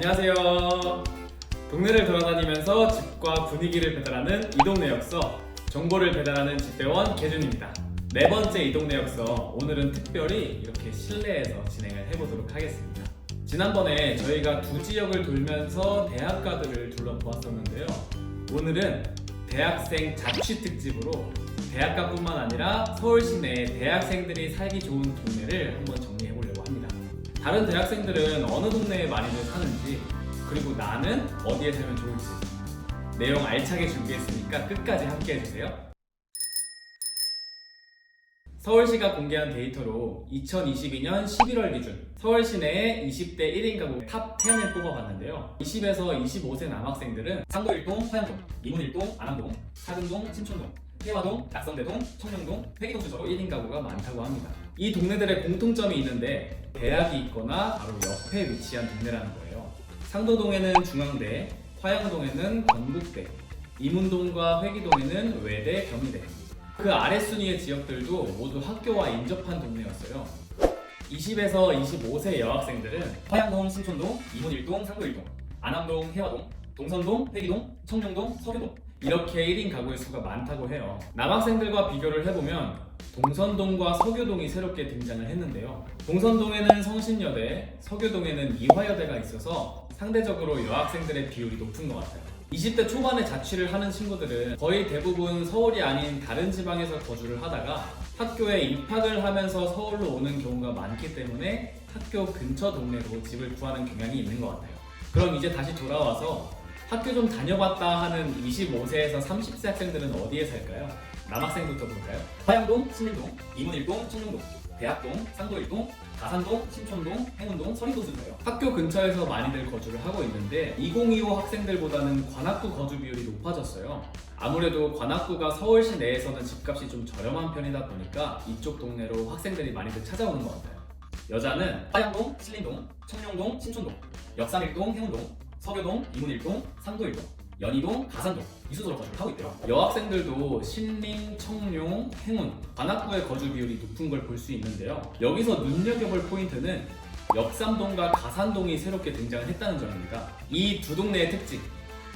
안녕하세요. 동네를 돌아다니면서 집과 분위기를 배달하는 이동네 역서 정보를 배달하는 집배원 개준입니다. 네 번째 이동네 역서 오늘은 특별히 이렇게 실내에서 진행을 해보도록 하겠습니다. 지난번에 저희가 두 지역을 돌면서 대학가들을 둘러보았었는데요. 오늘은 대학생 자취 특집으로 대학가뿐만 아니라 서울 시내 대학생들이 살기 좋은 동네를 한번 정리해 다. 다른 대학생들은 어느 동네에 많이들 사는지 그리고 나는 어디에 살면 좋을지 내용 알차게 준비했으니까 끝까지 함께 해주세요. 서울시가 공개한 데이터로 2022년 11월 기준 서울 시내의 20대 1인 가구 탑 10을 뽑아봤는데요. 20에서 25세 남학생들은 상도 1동, 화양동, 이문 1동, 안암동, 사근동, 신촌동, 해화동, 낙성대동, 청량동, 회기동 순서로 1인 가구가 많다고 합니다. 이 동네들의 공통점이 있는데 대학이 있거나 바로 옆에 위치한 동네라는 거예요. 상도동에는 중앙대, 화양동에는 건국대, 이문동과 회기동에는 외대, 경희대. 그 아래 순위의 지역들도 모두 학교와 인접한 동네였어요. 20에서 25세 여학생들은 화양동, 신촌동, 이문일동, 상도일동, 안암동, 해화동, 동선동, 회기동, 청룡동, 서교동 이렇게 1인 가구의 수가 많다고 해요. 남학생들과 비교를 해보면 동선동과 서교동이 새롭게 등장을 했는데요. 동선동에는 성신여대, 서교동에는 이화여대가 있어서 상대적으로 여학생들의 비율이 높은 것 같아요. 20대 초반에 자취를 하는 친구들은 거의 대부분 서울이 아닌 다른 지방에서 거주를 하다가 학교에 입학을 하면서 서울로 오는 경우가 많기 때문에 학교 근처 동네로 집을 구하는 경향이 있는 것 같아요. 그럼 이제 다시 돌아와서 학교 좀 다녀봤다 하는 25세에서 30세 학생들은 어디에 살까요? 남학생부터 볼까요? 화양동, 신림동, 이문일동, 청룡동, 대학동, 상도일동, 가산동, 신촌동, 행운동, 서리도 순서예요. 학교 근처에서 많이들 거주를 하고 있는데 2025 학생들보다는 관악구 거주 비율이 높아졌어요. 아무래도 관악구가 서울시 내에서는 집값이 좀 저렴한 편이다 보니까 이쪽 동네로 학생들이 많이들 찾아오는 것 같아요. 여자는 화양동, 신림동, 청룡동, 신촌동, 역삼일동, 행운동, 서교동, 이문일동, 상도일동, 연희동, 가산동 이 순서로 거주를 하고 있대요. 여학생들도 신림, 청룡, 행운, 관악구의 거주 비율이 높은 걸 볼 수 있는데요. 여기서 눈여겨볼 포인트는 역삼동과 가산동이 새롭게 등장을 했다는 점입니다. 이 두 동네의 특징,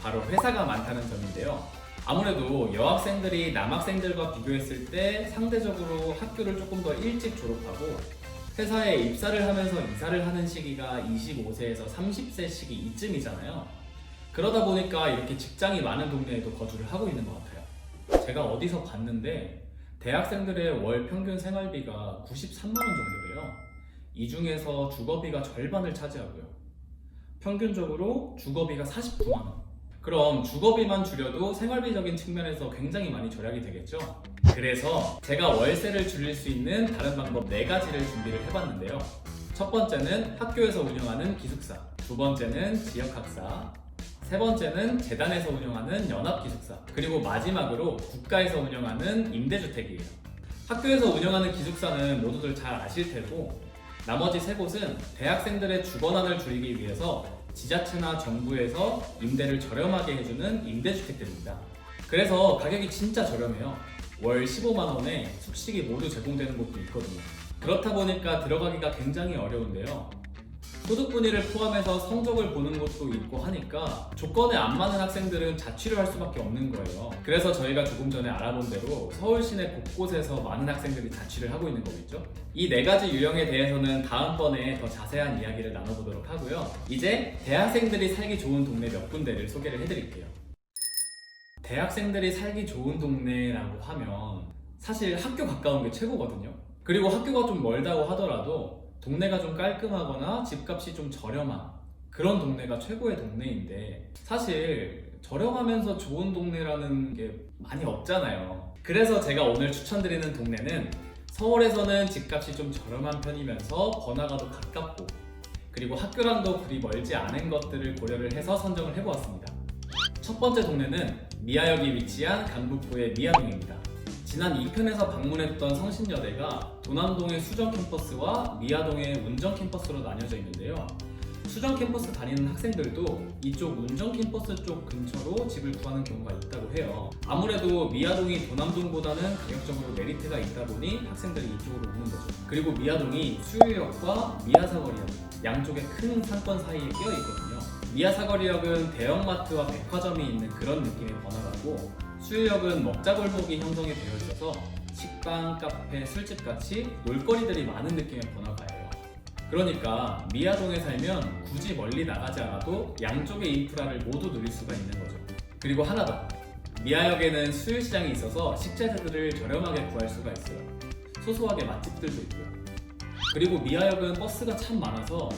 바로 회사가 많다는 점인데요. 아무래도 여학생들이 남학생들과 비교했을 때 상대적으로 학교를 조금 더 일찍 졸업하고 회사에 입사를 하면서 이사를 하는 시기가 25세에서 30세 시기 이쯤이잖아요. 그러다 보니까 이렇게 직장이 많은 동네에도 거주를 하고 있는 것 같아요. 제가 어디서 봤는데 대학생들의 월 평균 생활비가 93만 원 정도래요. 이 중에서 주거비가 절반을 차지하고요. 평균적으로 주거비가 49만 원. 그럼 주거비만 줄여도 생활비적인 측면에서 굉장히 많이 절약이 되겠죠? 그래서 제가 월세를 줄일 수 있는 다른 방법 네 가지를 준비를 해봤는데요. 첫 번째는 학교에서 운영하는 기숙사, 두 번째는 지역학사, 세 번째는 재단에서 운영하는 연합기숙사, 그리고 마지막으로 국가에서 운영하는 임대주택이에요. 학교에서 운영하는 기숙사는 모두들 잘 아실 테고, 나머지 세 곳은 대학생들의 주거난을 줄이기 위해서 지자체나 정부에서 임대를 저렴하게 해주는 임대주택들입니다. 그래서 가격이 진짜 저렴해요. 월 15만 원에 숙식이 모두 제공되는 곳도 있거든요. 그렇다 보니까 들어가기가 굉장히 어려운데요. 소득 분위를 포함해서 성적을 보는 곳도 있고 하니까 조건에 안 맞는 학생들은 자취를 할 수밖에 없는 거예요. 그래서 저희가 조금 전에 알아본 대로 서울 시내 곳곳에서 많은 학생들이 자취를 하고 있는 거겠죠. 이 네 가지 유형에 대해서는 다음번에 더 자세한 이야기를 나눠보도록 하고요. 이제 대학생들이 살기 좋은 동네 몇 군데를 소개를 해드릴게요. 대학생들이 살기 좋은 동네라고 하면 사실 학교 가까운 게 최고거든요. 그리고 학교가 좀 멀다고 하더라도 동네가 좀 깔끔하거나 집값이 좀 저렴한 그런 동네가 최고의 동네인데 사실 저렴하면서 좋은 동네라는 게 많이 없잖아요. 그래서 제가 오늘 추천드리는 동네는 서울에서는 집값이 좀 저렴한 편이면서 번화가도 가깝고 그리고 학교랑도 그리 멀지 않은 것들을 고려를 해서 선정을 해보았습니다. 첫 번째 동네는 미아역이 위치한 강북구의 미아동입니다. 지난 2편에서 방문했던 성신여대가 도남동의 수정 캠퍼스와 미아동의 운정 캠퍼스로 나뉘어져 있는데요. 수정 캠퍼스 다니는 학생들도 이쪽 운정 캠퍼스 쪽 근처로 집을 구하는 경우가 있다고 해요. 아무래도 미아동이 도남동보다는 가격적으로 메리트가 있다 보니 학생들이 이쪽으로 오는 거죠. 그리고 미아동이 수유역과 미아사거리역 양쪽의 큰 상권 사이에 끼어 있거든요. 미아사거리역은 대형마트와 백화점이 있는 그런 느낌의 번화가고 수유역은 먹자골목이 형성이 되어 있어서 식당, 카페, 술집 같이 놀거리들이 많은 느낌의 번화가예요. 그러니까 미아동에 살면 굳이 멀리 나가지 않아도 양쪽의 인프라를 모두 누릴 수가 있는 거죠. 그리고 하나 더. 미아역에는 수유시장이 있어서 식재료들을 저렴하게 구할 수가 있어요. 소소하게 맛집들도 있고요. 그리고 미아역은 버스가 참 많아서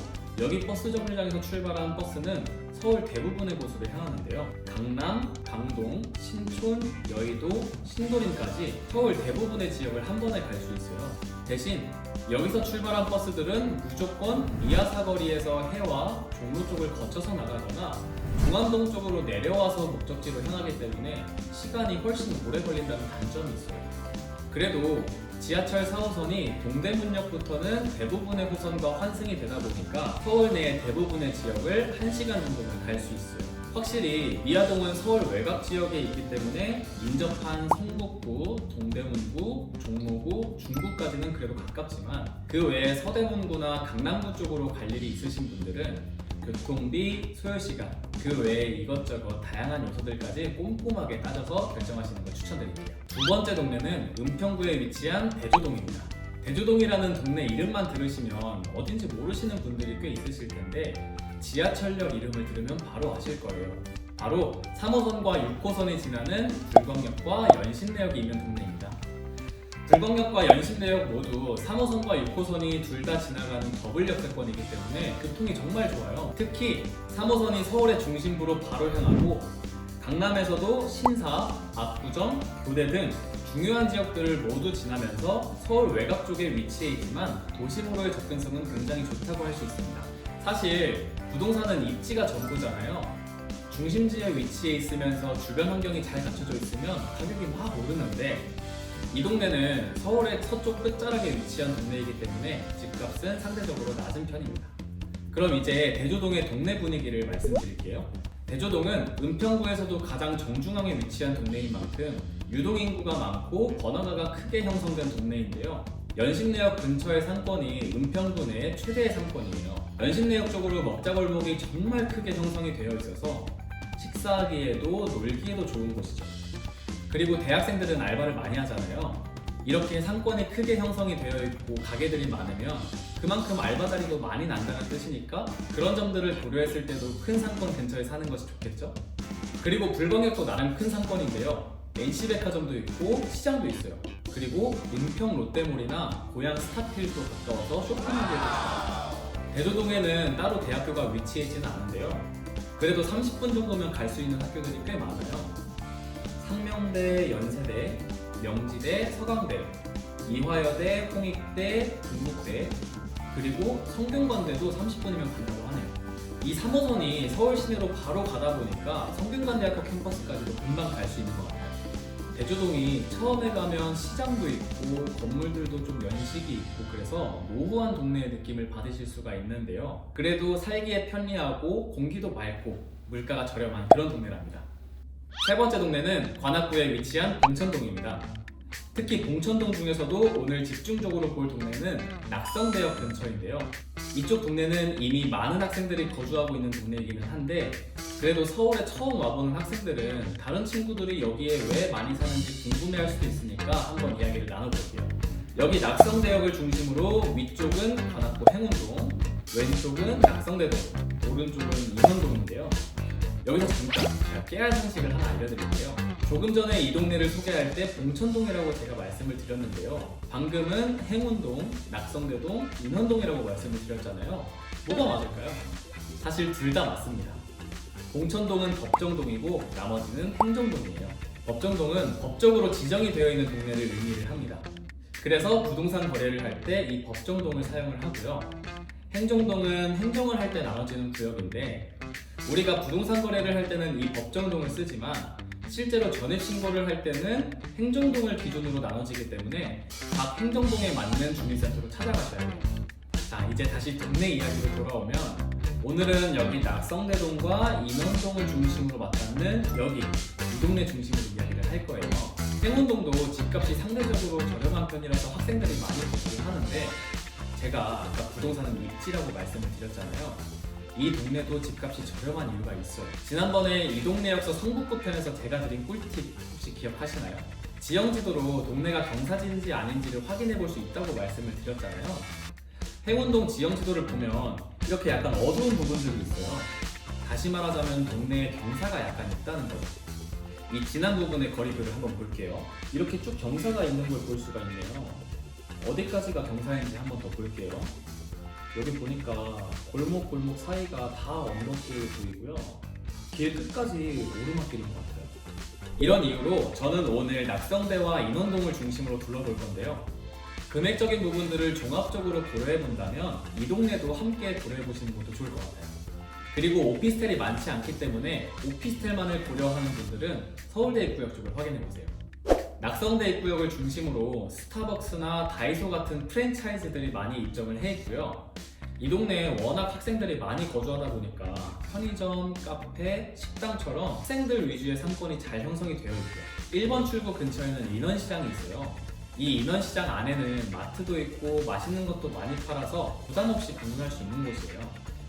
여기 버스 정류장에서 출발한 버스는 서울 대부분의 곳으로 향하는데요. 강남, 강동, 신촌, 여의도, 신도림까지 서울 대부분의 지역을 한 번에 갈 수 있어요. 대신 여기서 출발한 버스들은 무조건 미아사거리에서 해와 종로 쪽을 거쳐서 나가거나 중암동 쪽으로 내려와서 목적지로 향하기 때문에 시간이 훨씬 오래 걸린다는 단점이 있어요. 그래도 지하철 4호선이 동대문역부터는 대부분의 호선과 환승이 되다 보니까 서울 내 대부분의 지역을 1시간 정도면 갈 수 있어요. 확실히 미아동은 서울 외곽 지역에 있기 때문에 인접한 성북구, 동대문구, 종로구, 중구까지는 그래도 가깝지만 그 외에 서대문구나 강남구 쪽으로 갈 일이 있으신 분들은 교통비, 소요시간, 그 외에 이것저것 다양한 요소들까지 꼼꼼하게 따져서 결정하시는 걸 추천드릴게요. 두 번째 동네는 은평구에 위치한 대조동입니다. 대조동이라는 동네 이름만 들으시면 어딘지 모르시는 분들이 꽤 있으실 텐데 지하철역 이름을 들으면 바로 아실 거예요. 바로 3호선과 6호선이 지나는 불광역과 연신내역이 있는 동네입니다. 불광역과 연신내역 모두 3호선과 6호선이 둘 다 지나가는 더블 역세권이기 때문에 교통이 정말 좋아요. 특히 3호선이 서울의 중심부로 바로 향하고 강남에서도 신사, 압구정, 교대 등 중요한 지역들을 모두 지나면서 서울 외곽 쪽에 위치해 있지만 도심으로의 접근성은 굉장히 좋다고 할 수 있습니다. 사실 부동산은 입지가 전부잖아요. 중심지에 위치해 있으면서 주변 환경이 잘 갖춰져 있으면 가격이 막 오르는데 이 동네는 서울의 서쪽 끝자락에 위치한 동네이기 때문에 집값은 상대적으로 낮은 편입니다. 그럼 이제 대조동의 동네 분위기를 말씀드릴게요. 대조동은 은평구에서도 가장 정중앙에 위치한 동네인 만큼 유동 인구가 많고 번화가가 크게 형성된 동네인데요. 연신내역 근처의 상권이 은평구 내 최대의 상권이에요. 연신내역 쪽으로 먹자골목이 정말 크게 형성이 되어 있어서 식사하기에도 놀기에도 좋은 곳이죠. 그리고 대학생들은 알바를 많이 하잖아요. 이렇게 상권이 크게 형성이 되어 있고 가게들이 많으면 그만큼 알바 자리도 많이 난다는 뜻이니까 그런 점들을 고려했을 때도 큰 상권 근처에 사는 것이 좋겠죠? 그리고 불광역도 나름 큰 상권인데요. NC백화점도 있고 시장도 있어요. 그리고 은평 롯데몰이나 고양 스타필도 가까워서 쇼핑하기에도 좋아요. 대조동에는 따로 대학교가 위치해 있지는 않은데요. 그래도 30분 정도면 갈 수 있는 학교들이 꽤 많아요. 상명대, 연세대, 명지대, 서강대, 이화여대, 홍익대, 중국대, 그리고 성균관대도 30분이면 간다고 하네요. 이 3호선이 서울 시내로 바로 가다 보니까 성균관대학교 캠퍼스까지도 금방 갈 수 있는 것 같아요. 대조동이 처음에 가면 시장도 있고 건물들도 좀 연식이 있고 그래서 노후한 동네의 느낌을 받으실 수가 있는데요. 그래도 살기에 편리하고 공기도 맑고 물가가 저렴한 그런 동네랍니다. 세 번째 동네는 관악구에 위치한 봉천동입니다. 특히 봉천동 중에서도 오늘 집중적으로 볼 동네는 낙성대역 근처인데요. 이쪽 동네는 이미 많은 학생들이 거주하고 있는 동네이기는 한데 그래도 서울에 처음 와보는 학생들은 다른 친구들이 여기에 왜 많이 사는지 궁금해할 수도 있으니까 한번 이야기를 나눠볼게요. 여기 낙성대역을 중심으로 위쪽은 관악구 행운동, 왼쪽은 낙성대동, 오른쪽은 인원동인데요. 여기서 잠깐 제가 깨알 상식을 하나 알려드릴게요. 조금 전에 이 동네를 소개할 때 봉천동이라고 제가 말씀을 드렸는데요. 방금은 행운동, 낙성대동, 인원동이라고 말씀을 드렸잖아요. 뭐가 맞을까요? 사실 둘 다 맞습니다. 봉천동은 법정동이고 나머지는 행정동이에요. 법정동은 법적으로 지정이 되어 있는 동네를 의미를 합니다. 그래서 부동산 거래를 할 때 이 법정동을 사용을 하고요. 행정동은 행정을 할 때 나눠지는 구역인데 우리가 부동산 거래를 할 때는 이 법정동을 쓰지만 실제로 전입 신고를 할 때는 행정동을 기준으로 나눠지기 때문에 각 행정동에 맞는 주민센터로 찾아가셔야 돼요. 자, 이제 다시 동네 이야기로 돌아오면 오늘은 여기 낙성대동과 인원동을 중심으로 맞닿는 여기 이 동네 중심으로 이야기를 할 거예요. 행운동도 집값이 상대적으로 저렴한 편이라서 학생들이 많이 거주를 하는데 제가 아까 부동산은 입지라고 말씀을 드렸잖아요. 이 동네도 집값이 저렴한 이유가 있어요. 지난번에 이 동네 역서 성북구 편에서 제가 드린 꿀팁 혹시 기억하시나요? 지형 지도로 동네가 경사진지 아닌지를 확인해 볼 수 있다고 말씀을 드렸잖아요. 행운동 지형 지도를 보면 이렇게 약간 어두운 부분들이 있어요. 다시 말하자면 동네에 경사가 약간 있다는 거죠. 이 진한 부분의 거리들을 한번 볼게요. 이렇게 쭉 경사가 있는 걸 볼 수가 있네요. 어디까지가 경사인지 한번 더 볼게요. 여기 보니까 골목 골목 사이가 다 언덕길 보이고요. 길 끝까지 오르막길인 것 같아요. 이런 이유로 저는 오늘 낙성대와 인원동을 중심으로 둘러볼 건데요. 금액적인 부분들을 종합적으로 고려해 본다면 이 동네도 함께 고려해 보시는 것도 좋을 것 같아요. 그리고 오피스텔이 많지 않기 때문에 오피스텔만을 고려하는 분들은 서울대 입구역 쪽을 확인해 보세요. 낙성대 입구역을 중심으로 스타벅스나 다이소 같은 프랜차이즈들이 많이 입점을 해 있고요. 이 동네에 워낙 학생들이 많이 거주하다 보니까 편의점, 카페, 식당처럼 학생들 위주의 상권이 잘 형성이 되어 있고요. 1번 출구 근처에는 인원시장이 있어요. 이 인원시장 안에는 마트도 있고 맛있는 것도 많이 팔아서 부담 없이 방문할 수 있는 곳이에요.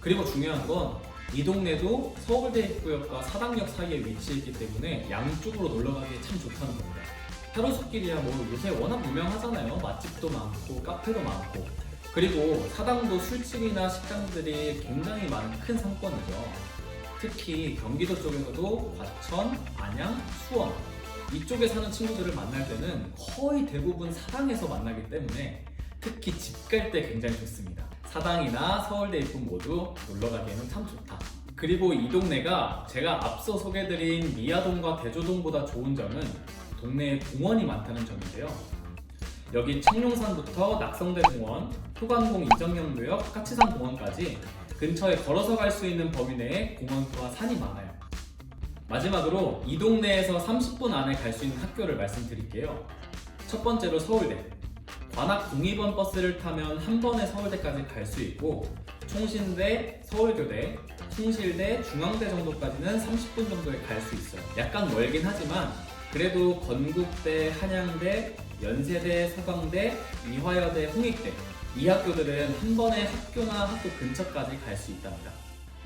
그리고 중요한 건 이 동네도 서울대 입구역과 사당역 사이에 위치해 있기 때문에 양쪽으로 놀러 가기에 참 좋다는 겁니다. 하루숲길이야 뭐 요새 워낙 유명하잖아요. 맛집도 많고 카페도 많고 그리고 사당도 술집이나 식당들이 굉장히 많은 큰 상권이죠. 특히 경기도 쪽에서도 과천, 안양, 수원 이쪽에 사는 친구들을 만날 때는 거의 대부분 사당에서 만나기 때문에 특히 집 갈 때 굉장히 좋습니다. 사당이나 서울대 입구 모두 놀러 가기에는 참 좋다. 그리고 이 동네가 제가 앞서 소개드린 미아동과 대조동보다 좋은 점은 동네에 공원이 많다는 점인데요. 여기 청룡산부터 낙성대 공원, 효관공 이정형구역, 까치산 공원까지 근처에 걸어서 갈 수 있는 범위 내에 공원과 산이 많아요. 마지막으로 이 동네에서 30분 안에 갈 수 있는 학교를 말씀드릴게요. 첫 번째로 서울대. 관악 동이번 버스를 타면 한 번에 서울대까지 갈 수 있고 총신대, 서울교대, 충실대, 중앙대 정도까지는 30분 정도에 갈 수 있어요. 약간 멀긴 하지만 그래도 건국대, 한양대, 연세대, 서강대, 이화여대, 홍익대 이 학교들은 한 번에 학교나 학교 근처까지 갈 수 있답니다.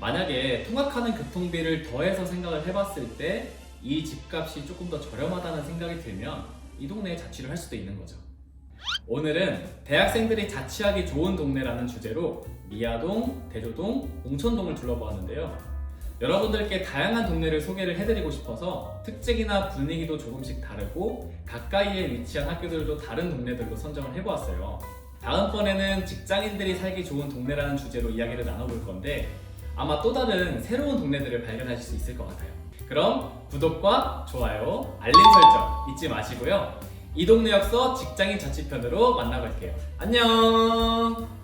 만약에 통학하는 교통비를 더해서 생각을 해봤을 때 이 집값이 조금 더 저렴하다는 생각이 들면 이 동네에 자취를 할 수도 있는 거죠. 오늘은 대학생들이 자취하기 좋은 동네라는 주제로 미아동, 대조동, 옹천동을 둘러보았는데요. 여러분들께 다양한 동네를 소개를 해드리고 싶어서 특징이나 분위기도 조금씩 다르고 가까이에 위치한 학교들도 다른 동네들로 선정을 해보았어요. 다음번에는 직장인들이 살기 좋은 동네라는 주제로 이야기를 나눠볼 건데 아마 또 다른 새로운 동네들을 발견하실 수 있을 것 같아요. 그럼 구독과 좋아요, 알림 설정 잊지 마시고요. 이 동네 역서 직장인 자취편으로 만나볼게요. 안녕!